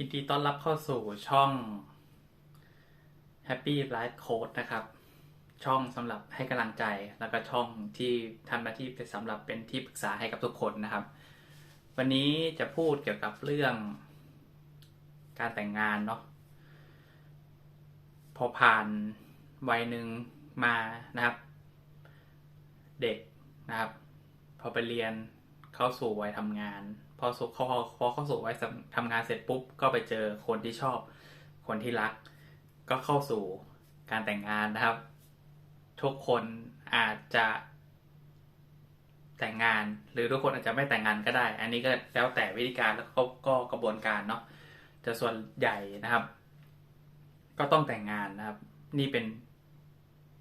ยินดีต้อนรับเข้าสู่ช่อง Happy Life Coach นะครับ ช่องสำหรับให้กำลังใจแล้วก็ช่องที่ทำหน้าที่เป็นสำหรับเป็นที่ปรึกษาให้กับทุกคนนะครับ วันนี้จะพูดเกี่ยวกับเรื่อง การแต่งงานเนาะพอผ่านวัยหนึ่งมานะครับ เด็กนะครับ พอไปเรียนเข้าสู่วัยทำงาน พอสู่พอพอเข้าสู่วัยทำงานเสร็จปุ๊บ ก็ไปเจอคนที่ชอบ คนที่รัก ก็เข้าสู่การแต่งงานนะครับ ทุกคนอาจจะแต่งงาน หรือทุกคนอาจจะไม่แต่งงานก็ได้ อันนี้ก็แล้วแต่วิธีการแล้วก็ก็กระบวนการเนาะแต่ส่วนใหญ่นะครับ ก็ต้องแต่งงานนะครับ นี่เป็น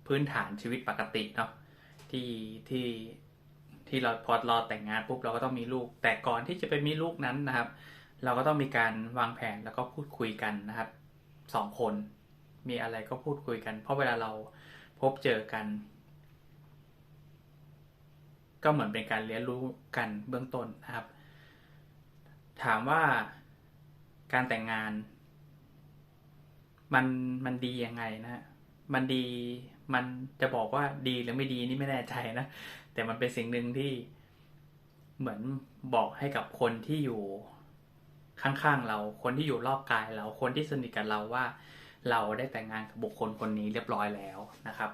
พื้นฐานชีวิตปกติเนาะที่ที่ ที่เราพอเราแต่งงานปุ๊บเราก็ต้องมีลูก แต่ก่อนที่จะไปมีลูกนั้นนะครับ เราก็ต้องมีการวางแผนแล้วก็พูดคุยกันนะครับสองคนมีอะไรก็พูดคุยกัน เพราะเวลาเราพบเจอกัน ก็เหมือนเป็นการเรียนรู้กันเบื้องต้นนะครับ ถามว่าการแต่งงาน มันมันดียังไงนะ มันดี มันจะบอกว่าดีหรือไม่ดีนี่ไม่แน่ใจนะ แต่มันเป็นสิ่งหนึ่งที่เหมือนบอกให้กับคนที่อยู่ข้างๆเรา คนที่อยู่รอบกายเรา คนที่สนิทกับเราว่า เราได้แต่งงานกับบุคคลคนนี้เรียบร้อยแล้วนะครับ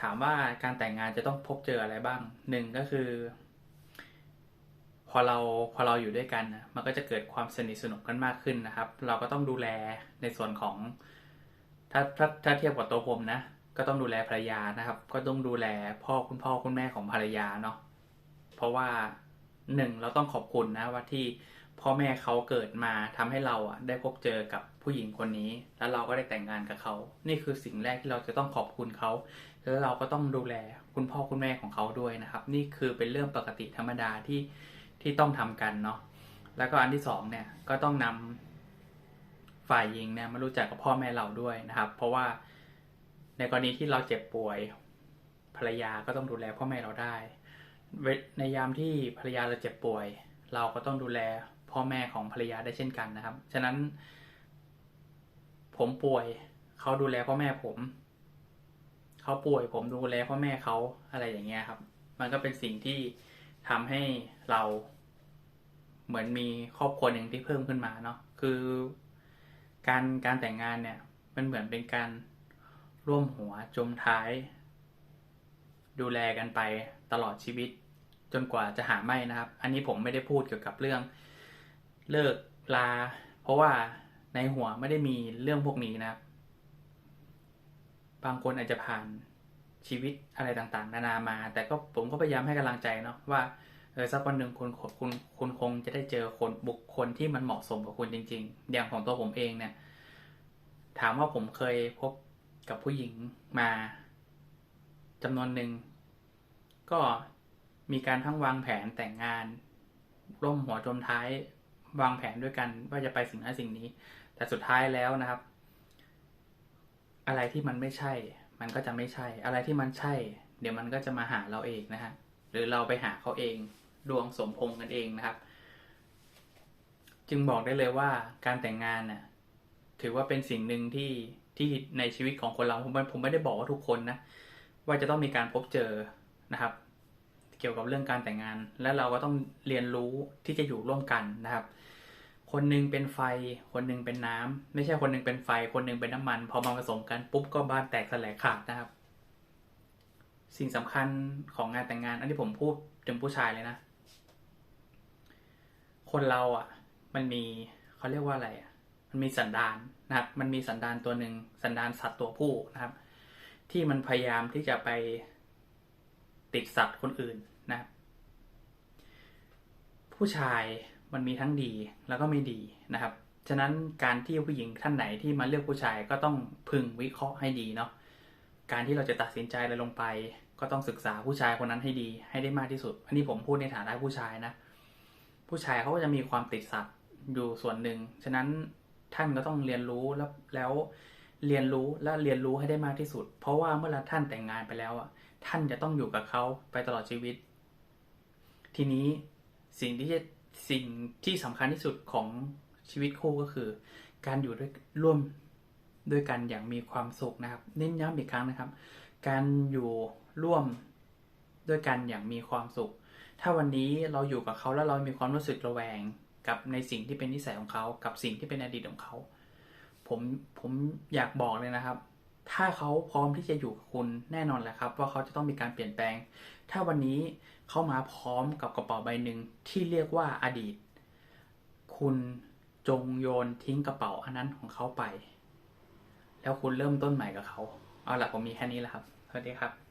ถามว่าการแต่งงานจะต้องพบเจออะไรบ้างหนึ่งก็คือ พอเราพอเราอยู่ด้วยกันนะมันก็จะเกิดความสนิทสนมกันมากขึ้นนะครับ เราก็ต้องดูแลในส่วนของถ้าถ้าถ้าเทียบกับตัวผมนะ ก็ต้องดูแลภรรยานะครับ ก็ต้องดูแลพ่อคุณพ่อคุณแม่ของภรรยาเนาะเพราะว่าหนึ่งเราต้องขอบคุณนะว่าที่พ่อแม่เขาเกิดมาทำให้เราอะได้พบเจอกับผู้หญิงคนนี้ แล้วเราก็ได้แต่งงานกับเขา นี่คือสิ่งแรกที่เราจะต้องขอบคุณเขา แล้วเราก็ต้องดูแลคุณพ่อคุณแม่ของเขาด้วยนะครับ นี่คือเป็นเรื่องปกติธรรมดาที่ที่ต้องทำกันเนาะแล้วก็อันที่สองเนี่ยก็ต้องนำฝ่ายหญิงเนี่ยมารู้จักกับพ่อแม่เราด้วยนะครับ เพราะว่า ในกรณีที่เราเจ็บป่วยภรรยาก็ต้องดูแลพ่อแม่เราได้ ในยามที่ภรรยาเราเจ็บป่วย เราก็ต้องดูแลพ่อแม่ของภรรยาได้เช่นกันนะครับ ฉะนั้น ผมป่วยเขาดูแลพ่อแม่ผม เขาป่วยผมดูแลพ่อแม่เขาอะไรอย่างเงี้ยครับ มันก็เป็นสิ่งที่ทำให้เราเหมือนมีครอบครัวหนึ่งที่เพิ่มขึ้นมาเนาะคือ การการแต่งงานเนี่ย มันเหมือนเป็นการ ร่วมหัวจมท้าย ดูแลกันไปตลอดชีวิต จนกว่าจะหาไม่นะครับ อันนี้ผมไม่ได้พูดเกี่ยวกับเรื่อง เลิกลา เพราะว่าในหัวไม่ได้มีเรื่องพวกนี้นะครับ บางคนอาจจะผ่านชีวิตอะไรต่างๆ นานามา แต่ก็ผมก็พยายามให้กำลังใจเนาะว่าเออสักวันหนึ่งคุณคุณคุณคงจะได้เจอคนบุคคลที่มันเหมาะสมกับคุณจริง ๆ อย่างของตัวผมเองเนี่ย ถามว่าผมเคยพบ กับผู้หญิงมาจำนวนหนึ่ง ก็มีการทั้งวางแผนแต่งงาน ร่วมหัวจมท้ายวางแผนด้วยกันว่าจะไปสิ่งนั้นสิ่งนี้ แต่สุดท้ายแล้วนะครับ อะไรที่มันไม่ใช่ มันก็จะไม่ใช่ อะไรที่มันใช่ เดี๋ยวมันก็จะมาหาเราเองนะฮะหรือเราไปหาเขาเองดวงสมพงกันเองนะครับ จึงบอกได้เลยว่าการแต่งงานน่ะถือว่าเป็นสิ่งหนึ่งที่ ที่ในชีวิตของคนเราผมผมไม่ได้บอกว่าทุกคนนะว่าจะต้องมีการพบเจอนะครับ เกี่ยวกับเรื่องการแต่งงาน และเราก็ต้องเรียนรู้ที่จะอยู่ร่วมกันนะครับ คนหนึ่งเป็นไฟ คนหนึ่งเป็นน้ำไม่ใช่คนหนึ่งเป็นไฟ คนหนึ่งเป็นน้ำมัน พอมาผสมกันปุ๊บก็บ้านแตกสลายขาดนะครับ สิ่งสำคัญของงานแต่งงาน อันที่ผมพูดถึงผู้ชายเลยนะ คนเราอะ มันมีเขาเรียกว่าอะไรอะ มันมีสันดานนะครับ มันมีสันดานตัวหนึ่งสันดานสัตว์ตัวผู้นะครับ ที่มันพยายามที่จะไปติดสัตว์คนอื่นนะผู้ชายมันมีทั้งดีแล้วก็ไม่ดีนะครับ ฉะนั้นการที่ผู้หญิงท่านไหนที่มาเลือกผู้ชายก็ต้องพึงวิเคราะห์ให้ดีเนาะ การที่เราจะตัดสินใจอะไรลงไป ก็ต้องศึกษาผู้ชายคนนั้นให้ดีให้ได้มากที่สุด อันนี้ผมพูดในฐานะผู้ชายนะ ผู้ชายเขาก็จะมีความติดสัตว์อยู่ส่วนหนึ่ง ฉะนั้น ท่านก็ต้องเรียนรู้แล้วแล้วเรียนรู้และเรียนรู้ให้ได้มากที่สุด เพราะว่าเมื่อท่านแต่งงานไปแล้วอะท่านจะต้องอยู่กับเขาไปตลอดชีวิต ทีนี้สิ่งที่สิ่งที่สำคัญที่สุดของชีวิตคู่ก็คือ การอยู่ด้วยร่วมด้วยกันอย่างมีความสุขนะครับ เน้นย้ำอีกครั้งนะครับ การอยู่ร่วมด้วยกันอย่างมีความสุข ถ้าวันนี้เราอยู่กับเขาแล้วเรามีความรู้สึกระแวง กับในสิ่งที่เป็นนิสัยของเขา กับสิ่งที่เป็นอดีตของเขา ผมผมอยากบอกเลยนะครับ ถ้าเขาพร้อมที่จะอยู่กับคุณแน่นอนแหละครับ ว่าเขาจะต้องมีการเปลี่ยนแปลง ถ้าวันนี้เขามาพร้อมกับกระเป๋าใบหนึ่งที่เรียกว่าอดีต คุณจงโยนทิ้งกระเป๋าอันนั้นของเขาไป แล้วคุณเริ่มต้นใหม่กับเขา เอาละผมมีแค่นี้แหละครับ สวัสดีครับ